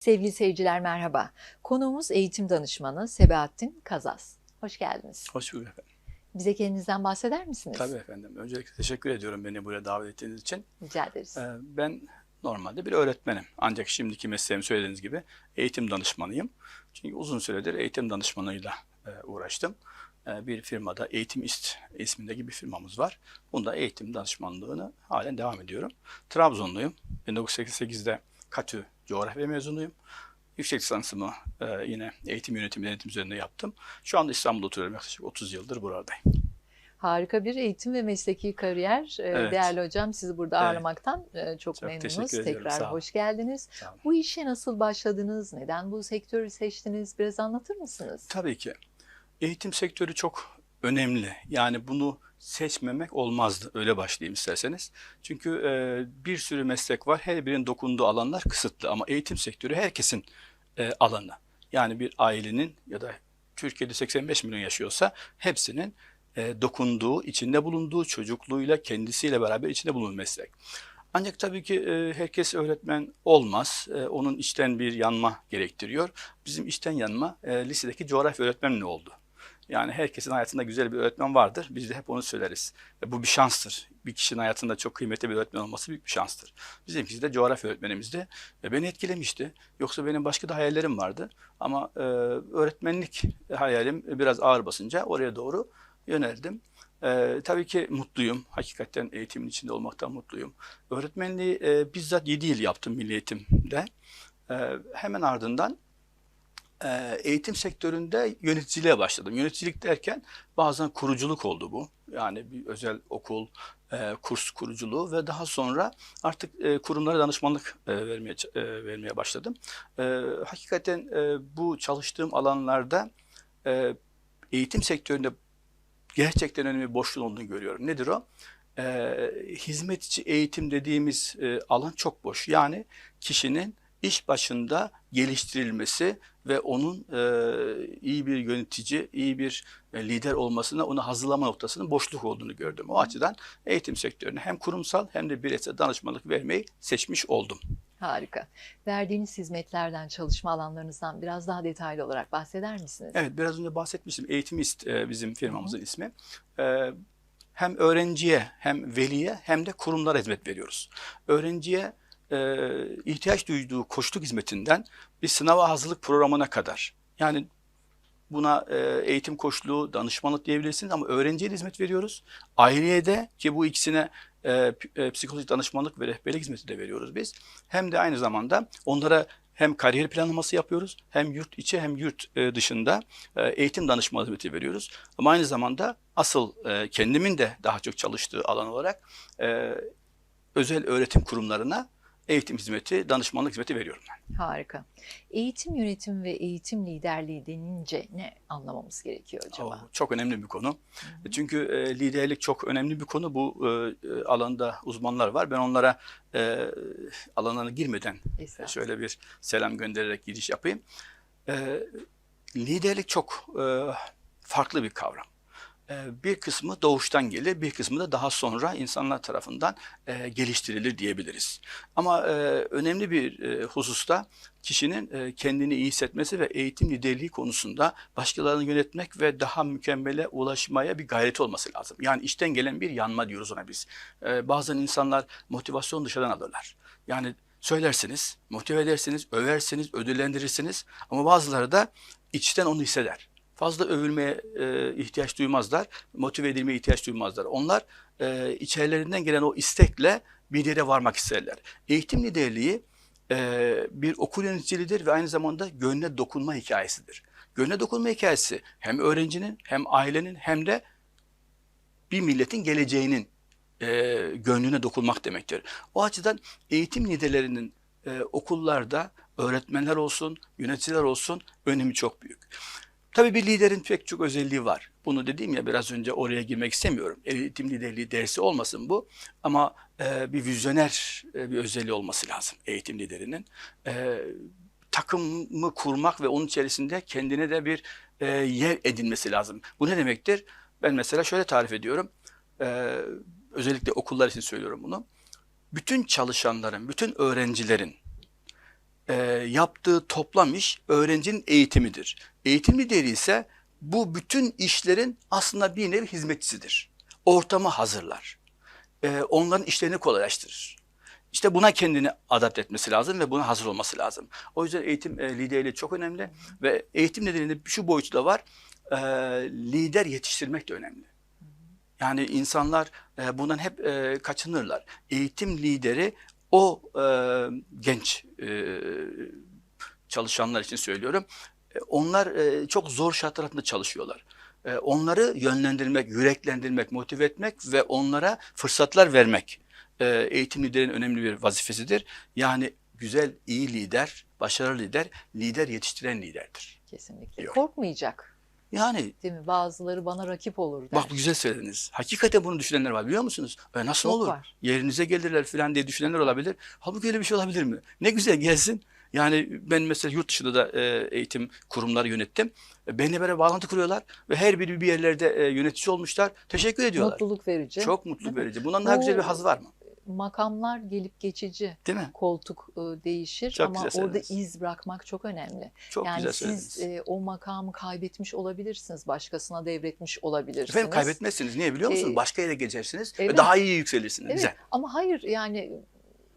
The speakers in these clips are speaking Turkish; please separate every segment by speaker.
Speaker 1: Sevgili seyirciler merhaba. Konuğumuz eğitim danışmanı Sebahattin Kazas. Hoş geldiniz.
Speaker 2: Hoş bulduk efendim.
Speaker 1: Bize kendinizden bahseder misiniz?
Speaker 2: Tabii efendim. Öncelikle teşekkür ediyorum beni buraya davet ettiğiniz için.
Speaker 1: Rica ederiz.
Speaker 2: Ee, Ben normalde bir öğretmenim. Ancak şimdiki mesleğim söylediğiniz gibi eğitim danışmanıyım. Çünkü uzun süredir eğitim danışmanıyla e, uğraştım. E, Bir firmada Eğitimist ismindeki bir firmamız var. Bunda eğitim danışmanlığını halen devam ediyorum. Trabzonluyum. 1988'de KATÜ coğrafya mezunuyum. Yüksek lisansımı e, yine eğitim yönetimi denetim üzerinde yaptım. Şu anda İstanbul'da oturuyorum. Yaklaşık 30 yıldır buradayım.
Speaker 1: Harika bir eğitim ve mesleki kariyer. Ee,
Speaker 2: Evet.
Speaker 1: Değerli hocam sizi burada
Speaker 2: Evet.
Speaker 1: ağırlamaktan e, çok,
Speaker 2: Çok
Speaker 1: memnunuz. Tekrar hoş geldiniz. Bu işe nasıl başladınız? Neden bu sektörü seçtiniz? Biraz anlatır mısınız?
Speaker 2: Tabii ki. Eğitim sektörü çok önemli. Yani bunu seçmemek olmazdı. Öyle başlayayım isterseniz. Çünkü e, bir sürü meslek var. Her birinin dokunduğu alanlar kısıtlı. Ama eğitim sektörü herkesin e, alanı. Yani bir ailenin ya da Türkiye'de 85 milyon yaşıyorsa hepsinin e, dokunduğu, içinde bulunduğu çocukluğuyla, kendisiyle beraber içinde bulunduğu meslek. Ancak tabii ki e, herkes öğretmen olmaz. E, onun içten bir yanma gerektiriyor. Bizim içten yanma e, lisedeki coğrafya öğretmenliği oldu. Yani herkesin hayatında güzel bir öğretmen vardır. Biz de hep onu söyleriz. Ve bu bir şanstır. Bir kişinin hayatında çok kıymetli bir öğretmen olması büyük bir şanstır. Bizimkisi de coğrafya öğretmenimizdi. Ve beni etkilemişti. Yoksa benim başka da hayallerim vardı. Ama e, öğretmenlik hayalim biraz ağır basınca oraya doğru yöneldim. Ee, tabii ki mutluyum. Hakikaten eğitimin içinde olmaktan mutluyum. Öğretmenliği e, bizzat 7 yıl yaptım milli eğitimde. Ee, hemen ardından e, eğitim sektöründe yöneticiliğe başladım. Yöneticilik derken bazen kuruculuk oldu bu. Yani bir özel okul, e, kurs kuruculuğu ve daha sonra artık e, kurumlara danışmanlık e, vermeye e, vermeye başladım. E, hakikaten e, bu çalıştığım alanlarda e, eğitim sektöründe gerçekten önemli bir boşluğun olduğunu görüyorum. Nedir o? Ee, hizmetçi eğitim dediğimiz e, alan çok boş. Yani kişinin iş başında geliştirilmesi ve onun e, iyi bir yönetici, iyi bir e, lider olmasına onu hazırlama noktasının boşluk olduğunu gördüm. O açıdan eğitim sektörüne hem kurumsal hem de bireysel danışmanlık vermeyi seçmiş oldum.
Speaker 1: Harika. Verdiğiniz hizmetlerden, çalışma alanlarınızdan biraz daha detaylı olarak bahseder misiniz?
Speaker 2: Evet biraz önce bahsetmiştim. Eğitimist e, bizim firmamızın ismi. E, hem öğrenciye hem veliye hem de kurumlara hizmet veriyoruz. Öğrenciye e, ihtiyaç duyduğu koçluk hizmetinden bir sınava hazırlık programına kadar. Yani buna e, eğitim koçluğu, danışmanlık diyebilirsiniz ama öğrenciye de hizmet veriyoruz. Aileye de ki bu ikisine e, e, psikolojik danışmanlık ve rehberlik hizmeti de veriyoruz biz. Hem de aynı zamanda onlara hem kariyer planlaması yapıyoruz hem yurt içi hem yurt e, dışında e, eğitim danışma hizmeti veriyoruz. Ama aynı zamanda asıl kendimin de daha çok çalıştığı alan olarak özel öğretim kurumlarına eğitim hizmeti, danışmanlık hizmeti veriyorum ben.
Speaker 1: Harika. Eğitim yönetimi ve eğitim liderliği denince ne anlamamız gerekiyor acaba?
Speaker 2: O çok önemli bir konu. Çünkü e, liderlik çok önemli bir konu. Bu e, e, alanda uzmanlar var. Ben onlara e, alanlarına girmeden
Speaker 1: Estağfurullah.
Speaker 2: şöyle bir selam göndererek giriş yapayım. E, liderlik çok e, farklı bir kavram. E, bir kısmı doğuştan gelir, bir kısmı da daha sonra insanlar tarafından e, geliştirilir diyebiliriz. Ama e, önemli bir e, hususta kişinin kendini iyi hissetmesi ve eğitim liderliği konusunda başkalarını yönetmek ve daha mükemmele ulaşmaya bir gayreti olması lazım. Yani içten gelen bir yanma diyoruz ona biz. Bazen insanlar motivasyon dışarıdan alırlar. Yani söylersiniz, motive edersiniz, översiniz, ödüllendirirsiniz ama bazıları da içten onu hisseder. Fazla övülmeye e, ihtiyaç duymazlar, motive edilmeye ihtiyaç duymazlar. Onlar e, içerilerinden gelen o istekle bir yere varmak isterler. Eğitim liderliği e, bir okul yöneticiliğidir ve aynı zamanda gönle dokunma hikayesidir. Gönle dokunma hikayesi hem öğrencinin hem ailenin hem de bir milletin geleceğinin e, gönlüne dokunmak demektir. O açıdan eğitim liderlerinin e, okullarda öğretmenler olsun, yöneticiler olsun önemi çok büyük. Tabii bir liderin pek çok özelliği var. Bunu dediğim ya biraz önce oraya girmek istemiyorum. Eğitim liderliği dersi olmasın bu. Ama e, bir vizyoner e, bir özelliği olması lazım eğitim liderinin. E, takımı kurmak ve onun içerisinde kendine de bir e, yer edinmesi lazım. Bu ne demektir? Ben mesela şöyle tarif ediyorum. E, özellikle okullar için söylüyorum bunu. Bütün çalışanların, bütün öğrencilerin e, yaptığı toplam iş öğrencinin eğitimidir. Eğitim lideri ise bu bütün işlerin aslında bir nevi hizmetçisidir. Ortamı hazırlar. E, onların işlerini kolaylaştırır. İşte buna kendini adapte etmesi lazım ve buna hazır olması lazım. O yüzden eğitim e, liderliği çok önemli ve eğitim nedeniyle şu boyutu da var. E, lider yetiştirmek de önemli. Yani insanlar e, bundan hep e, kaçınırlar. Eğitim lideri o e, genç e, çalışanlar için söylüyorum. E, onlar e, çok zor şartlar altında çalışıyorlar. E, onları yönlendirmek, yüreklendirmek, motive etmek ve onlara fırsatlar vermek e, eğitim liderinin önemli bir vazifesidir. Yani güzel, iyi lider, başarılı lider, lider yetiştiren liderdir.
Speaker 1: Kesinlikle.
Speaker 2: Yok.
Speaker 1: Korkmayacak.
Speaker 2: Yani
Speaker 1: Değil mi? Bazıları bana rakip olur der.
Speaker 2: Bak güzel söylediniz. Hakikaten bunu düşünenler var biliyor musunuz? E, nasıl
Speaker 1: Çok
Speaker 2: olur?
Speaker 1: var.
Speaker 2: Yerinize gelirler falan diye düşünenler olabilir. Halbuki öyle bir şey olabilir mi? Ne güzel gelsin. Yani ben mesela yurt dışında da e, eğitim kurumları yönettim. E, benimle beraber bağlantı kuruyorlar ve her biri bir yerlerde e, yönetici olmuşlar. Teşekkür ediyorlar.
Speaker 1: Mutluluk verici.
Speaker 2: Çok mutlu verici. Bundan daha
Speaker 1: Bu-
Speaker 2: güzel bir haz var mı?
Speaker 1: Makamlar gelip geçici.
Speaker 2: Değil mi?
Speaker 1: Koltuk e, değişir
Speaker 2: Çok
Speaker 1: ama orada iz bırakmak çok önemli.
Speaker 2: Çok
Speaker 1: yani
Speaker 2: güzel
Speaker 1: siz e, o makamı kaybetmiş olabilirsiniz, başkasına devretmiş olabilirsiniz.
Speaker 2: Efendim kaybetmezsiniz. Niye biliyor musunuz?
Speaker 1: Ee,
Speaker 2: Başka yere geçersiniz ve
Speaker 1: evet.
Speaker 2: daha iyi yükselirsiniz.
Speaker 1: Evet
Speaker 2: Güzel.
Speaker 1: ama hayır yani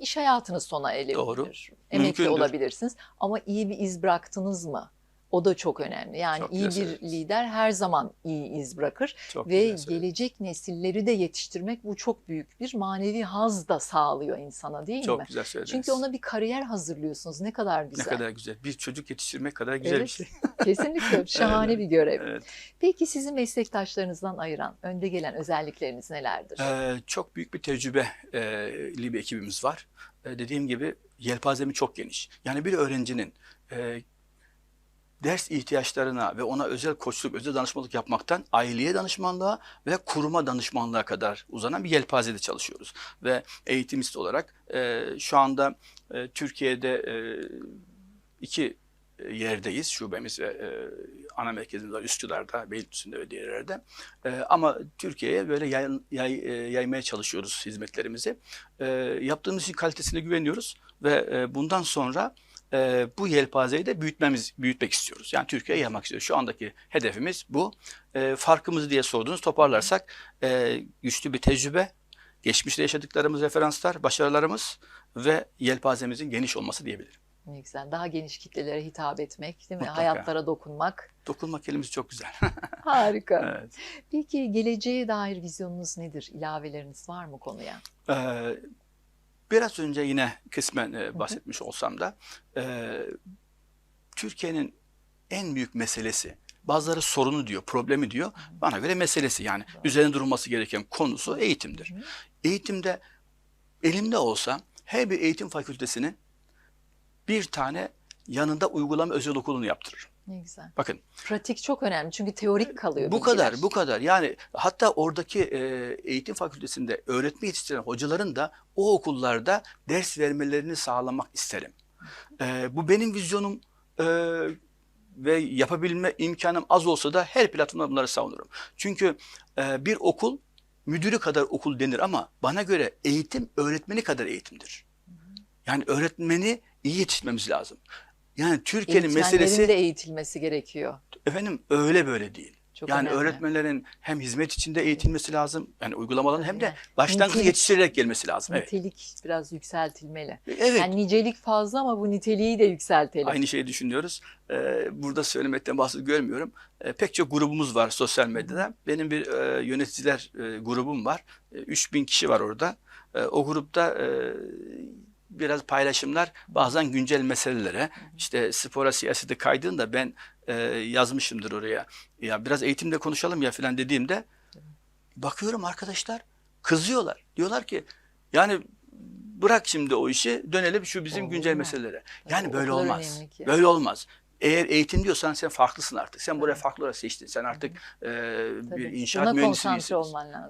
Speaker 1: iş hayatınız sona erebilir.
Speaker 2: Doğru.
Speaker 1: Emekli
Speaker 2: Mümkündür.
Speaker 1: olabilirsiniz ama iyi bir iz bıraktınız mı? O da çok önemli. Yani
Speaker 2: Çok
Speaker 1: iyi bir lider her zaman iyi iz bırakır
Speaker 2: Çok
Speaker 1: ve gelecek nesilleri de yetiştirmek bu çok büyük bir manevi haz da sağlıyor insana değil mi?
Speaker 2: Çok güzel söylediniz.
Speaker 1: Çünkü ona bir kariyer hazırlıyorsunuz. Ne kadar
Speaker 2: ne
Speaker 1: güzel.
Speaker 2: kadar güzel. Bir çocuk yetiştirmek kadar güzel bir
Speaker 1: Evet.
Speaker 2: şey.
Speaker 1: Kesinlikle şahane
Speaker 2: Evet.
Speaker 1: bir görev.
Speaker 2: Evet.
Speaker 1: Peki sizi meslektaşlarınızdan ayıran, önde gelen özellikleriniz nelerdir?
Speaker 2: Ee, çok büyük bir tecrübeli bir ekibimiz var. Ee, dediğim gibi yelpazemi çok geniş. Yani bir öğrencinin e, ders ihtiyaçlarına ve ona özel koçluk, özel danışmanlık yapmaktan aileye danışmanlığa ve kuruma danışmanlığa kadar uzanan bir yelpazede çalışıyoruz. Ve eğitimist olarak e, şu anda e, Türkiye'de e, iki yerdeyiz. Şubemiz ve e, ana merkezimiz var Üsküdar'da, Beylikdüzü'nde ve diğer yerde. E, ama Türkiye'ye böyle yay, yay, e, yaymaya çalışıyoruz hizmetlerimizi. E, yaptığımız işin kalitesine güveniyoruz ve e, bundan sonra e, bu yelpazeyi de büyütmemiz, büyütmek istiyoruz. Yani Türkiye'ye yaymak istiyoruz. Şu andaki hedefimiz bu. E, farkımızı diye sordunuz, toparlarsak e, güçlü bir tecrübe, geçmişte yaşadıklarımız referanslar, başarılarımız ve yelpazemizin geniş olması diyebilirim.
Speaker 1: Ne güzel. Daha geniş kitlelere hitap etmek, değil mi?
Speaker 2: Mutlaka.
Speaker 1: Hayatlara dokunmak.
Speaker 2: Dokunma kelimesi çok güzel.
Speaker 1: Harika.
Speaker 2: evet.
Speaker 1: Peki geleceğe dair vizyonunuz nedir? İlaveleriniz var mı konuya?
Speaker 2: Ee, biraz önce yine kısmen e, bahsetmiş olsam da e, Türkiye'nin en büyük meselesi bazıları sorunu diyor, problemi diyor. Bana göre meselesi yani üzerine durulması gereken konusu eğitimdir. Eğitimde elimde olsa her bir eğitim fakültesinin bir tane yanında uygulama özel okulunu yaptırırım.
Speaker 1: Ne güzel.
Speaker 2: Bakın
Speaker 1: Pratik çok önemli çünkü teorik kalıyor.
Speaker 2: bu
Speaker 1: bilgiler.
Speaker 2: kadar, bu kadar. Yani hatta oradaki e, eğitim fakültesinde öğretme yetiştiren hocaların da o okullarda ders vermelerini sağlamak isterim. E, bu benim vizyonum e, ve yapabilme imkanım az olsa da her platformda bunları savunurum. Çünkü e, bir okul müdürü kadar okul denir ama bana göre eğitim öğretmeni kadar eğitimdir. Yani öğretmeni iyi yetiştirmemiz lazım. Yani Türkiye'nin meselesi
Speaker 1: de eğitilmesi gerekiyor.
Speaker 2: efendim öyle böyle değil.
Speaker 1: Çok
Speaker 2: yani
Speaker 1: önemli.
Speaker 2: öğretmenlerin hem hizmet içinde eğitilmesi lazım, yani uygulamaların hem de
Speaker 1: Yani
Speaker 2: başlangıçta
Speaker 1: nitelik-
Speaker 2: yetiştirilerek gelmesi lazım. Evet.
Speaker 1: Nitelik biraz yükseltilmeli.
Speaker 2: Evet.
Speaker 1: Yani nicelik fazla ama bu niteliği de yükseltelim.
Speaker 2: Aynı şeyi düşünüyoruz. Ee, burada söylemekten bahsediyorum görmüyorum. Ee, pek çok grubumuz var sosyal medyada. Benim bir e, yöneticiler e, grubum var. E, 3000 kişi var orada. E, o grupta e, biraz paylaşımlar bazen güncel meselelere işte spora siyasete kaydığında ben e, yazmışımdır oraya. Ya biraz eğitimde konuşalım ya falan dediğimde bakıyorum arkadaşlar kızıyorlar. Diyorlar ki yani bırak şimdi o işi dönelim şu bizim
Speaker 1: Olur
Speaker 2: güncel
Speaker 1: mu?
Speaker 2: meselelere. Yani
Speaker 1: o
Speaker 2: böyle olmaz.
Speaker 1: ki.
Speaker 2: Böyle olmaz. Eğer eğitim diyorsan sen farklısın artık. Sen buraya farklı olarak seçtin. Sen artık e, bir inşaat mühendisi.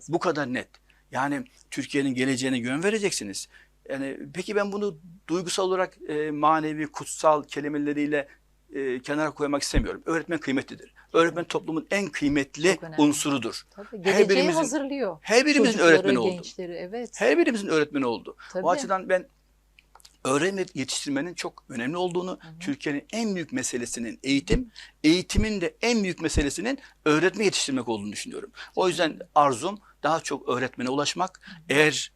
Speaker 2: Bu kadar net. Yani Türkiye'nin geleceğine yön vereceksiniz. Yani peki ben bunu duygusal olarak e, manevi, kutsal kelimeleriyle e, kenara koymak istemiyorum. Öğretmen kıymetlidir. Öğretmen toplumun en kıymetli unsurudur.
Speaker 1: Tabii,
Speaker 2: Her birimizin-
Speaker 1: hazırlıyor.
Speaker 2: Her birimizin
Speaker 1: Çocukları,
Speaker 2: öğretmeni oldu.
Speaker 1: gençleri evet.
Speaker 2: Her birimizin öğretmeni oldu.
Speaker 1: Tabii.
Speaker 2: O açıdan ben öğrenme yetiştirmenin çok önemli olduğunu, Türkiye'nin en büyük meselesinin eğitim, eğitimin de en büyük meselesinin öğretme yetiştirmek olduğunu düşünüyorum. O yüzden arzum daha çok öğretmene ulaşmak. Eğer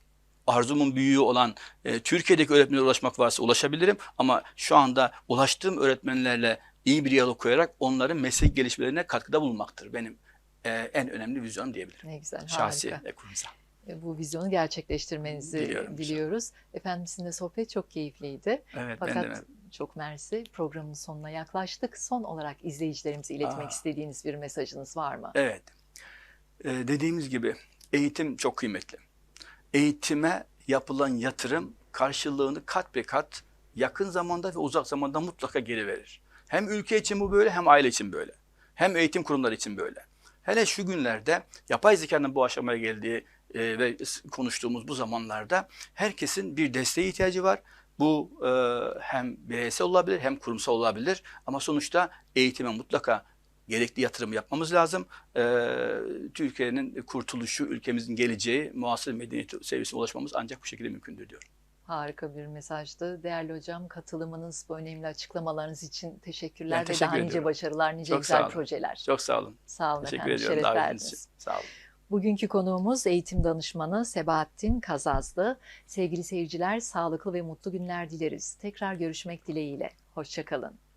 Speaker 2: arzumun büyüğü olan e, Türkiye'deki öğretmenlere ulaşmak varsa ulaşabilirim. Ama şu anda ulaştığım öğretmenlerle iyi bir diyalog koyarak onların meslek gelişmelerine katkıda bulunmaktır. Benim e, en önemli vizyonum diyebilirim.
Speaker 1: Ne güzel,
Speaker 2: Şahsi
Speaker 1: harika.
Speaker 2: ve kurumsal.
Speaker 1: E, Bu vizyonu gerçekleştirmenizi
Speaker 2: Diliyorum.
Speaker 1: diliyoruz. Efendim sizinle sohbet çok keyifliydi.
Speaker 2: Evet,
Speaker 1: Fakat
Speaker 2: ben de
Speaker 1: çok mersi. Programın sonuna yaklaştık. Son olarak izleyicilerimize iletmek
Speaker 2: Aa.
Speaker 1: istediğiniz bir mesajınız var mı?
Speaker 2: Evet. Ee, dediğimiz gibi eğitim çok kıymetli. Eğitime yapılan yatırım karşılığını kat be kat yakın zamanda ve uzak zamanda mutlaka geri verir. Hem ülke için bu böyle hem aile için böyle. Hem eğitim kurumları için böyle. Hele şu günlerde yapay zekanın bu aşamaya geldiği e, ve konuştuğumuz bu zamanlarda herkesin bir desteğe ihtiyacı var. Bu e, hem bireysel olabilir hem kurumsal olabilir. Ama sonuçta eğitime mutlaka gerekli yatırım yapmamız lazım. Ee, Türkiye'nin kurtuluşu, ülkemizin geleceği, muasır medeniyet seviyesine ulaşmamız ancak bu şekilde mümkündür diyorum.
Speaker 1: Harika bir mesajdı. Değerli hocam katılımınız, bu önemli açıklamalarınız için teşekkürler
Speaker 2: Ben
Speaker 1: ve
Speaker 2: teşekkür
Speaker 1: daha nice
Speaker 2: ediyorum.
Speaker 1: başarılar, nice
Speaker 2: Çok
Speaker 1: güzel projeler.
Speaker 2: Çok sağ olun.
Speaker 1: Sağ olun
Speaker 2: Teşekkür
Speaker 1: efendim,
Speaker 2: ediyorum
Speaker 1: şeref verdiniz.
Speaker 2: Sağ olun.
Speaker 1: Bugünkü konuğumuz eğitim danışmanı Sebahattin Kazazlı. Sevgili seyirciler, sağlıklı ve mutlu günler dileriz. Tekrar görüşmek dileğiyle. Hoşçakalın.